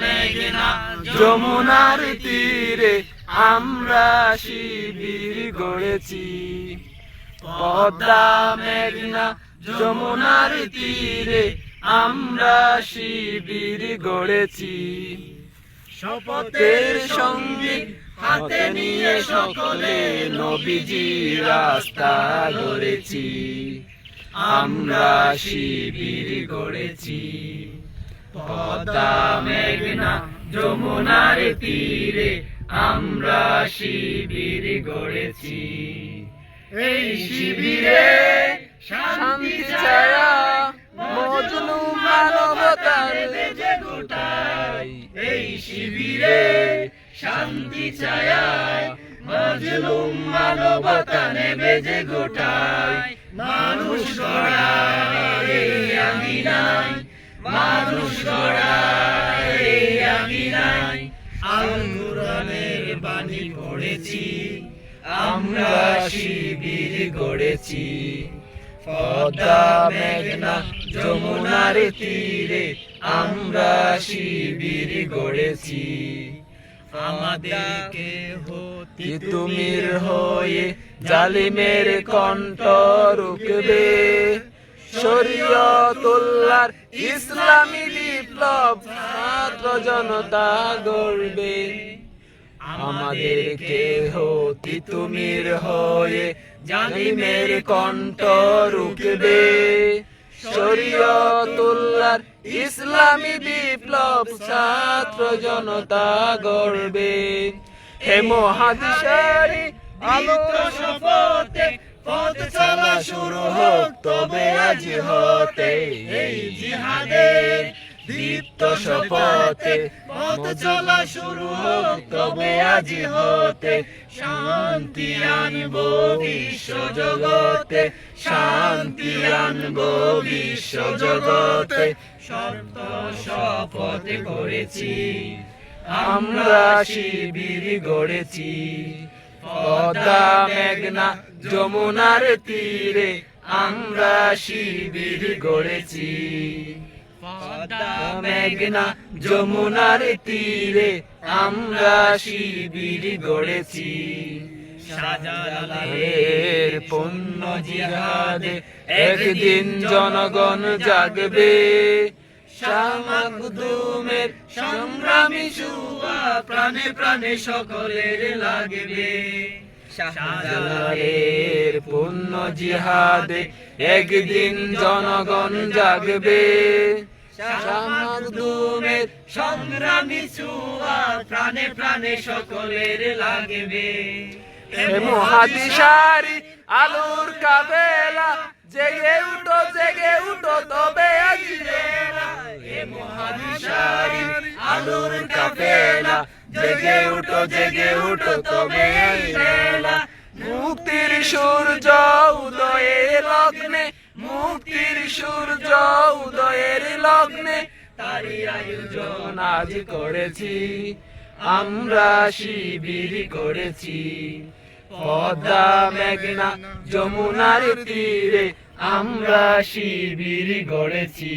মেঘনা যমুনার তীরে আমরা শিবির গড়েছি। পদ্মা মেঘনা যমুনার তীরে আমরা শিবির গড়েছি। শপথের সঙ্গে হাতে নিয়ে সকলে নবীজি রাস্তা গড়েছি আমরা শিবির গড়েছি। পদ্মা মেঘনা যমুনার তীরে আমরা শিবির গড়েছি। এই শিবিরে শান্তি ছায়া মজনু মানবতার গোটাই। এই শিবিরে শান্তি ছায়া মজনু মানবতা নেবে যে গোটাই। মানুষ গড়াই আমি নাই, মানুষ নাই আঙ্গুরানের বাণী পড়েছি, আমরা শিবির গড়েছি। পদ্মা, মেঘনা, যমুনার তীরে আমরা শিবির গড়েছি। আমাদেরকে হতি তুমির হয়ে জালিমের কণ্ঠ রুকবে। শরীয়তুল্লাহর ইসলামী বিপ্লব, ছাত্র জনতা গড়বে। আমাদেরকে হতি তুমির হয়ে জালিমের কণ্ঠ রুকবে শরীয়তুল্লাহর ইসলামী বিপ্লব, ছাত্র জনতা গড়বে। হে মহাদিশারি আলোর শপথে পথ চলা শুরু হোক, তবে আজ হতে এই জিহাদের দীপ্ত শপথে। পথ চলা শুরু হোক, তবে আজ হতে শান্তি আনব বিশ্ব জগতে। শান্তি আনব বিশ্ব জগতে। শর্ত শপথ করেছি, আমরা শিবির গড়েছি। মেঘনা যমুনার তীরে আমরা শিবির গড়েছি। পদ্মা মেঘনা যমুনার তীরে আমরা শিবির গড়েছি। শাহজালালের পুণ্য জিহাদে একদিন জনগণ জাগবে। শামাকুদুমের সংগ্রামী প্রাণে প্রাণে সকলের লাগবে। শাহজালালের পুণ্য জিহাদে একদিন জনগণ জাগবে। সংগ্রামী সুয়া প্রাণে প্রাণে সকলের লাগবে। মহাদিশারি আলুর কাবেলা জেগে উঠো জেগে উঠো তবে মহাদিশারি আলুর কাবেলা জেগে উঠো জেগে উঠো তবে বেলা মুক্তির সূর্য উদয়ের লগ্নে, মুক্তির সূর্য উদয়ের লগ্নে তারি আয়োজন আজ করেছি। আমরা শিবির করেছি। পদ্মা, মেঘনা, যমুনার তীরে আমরা শিবির গড়েছি।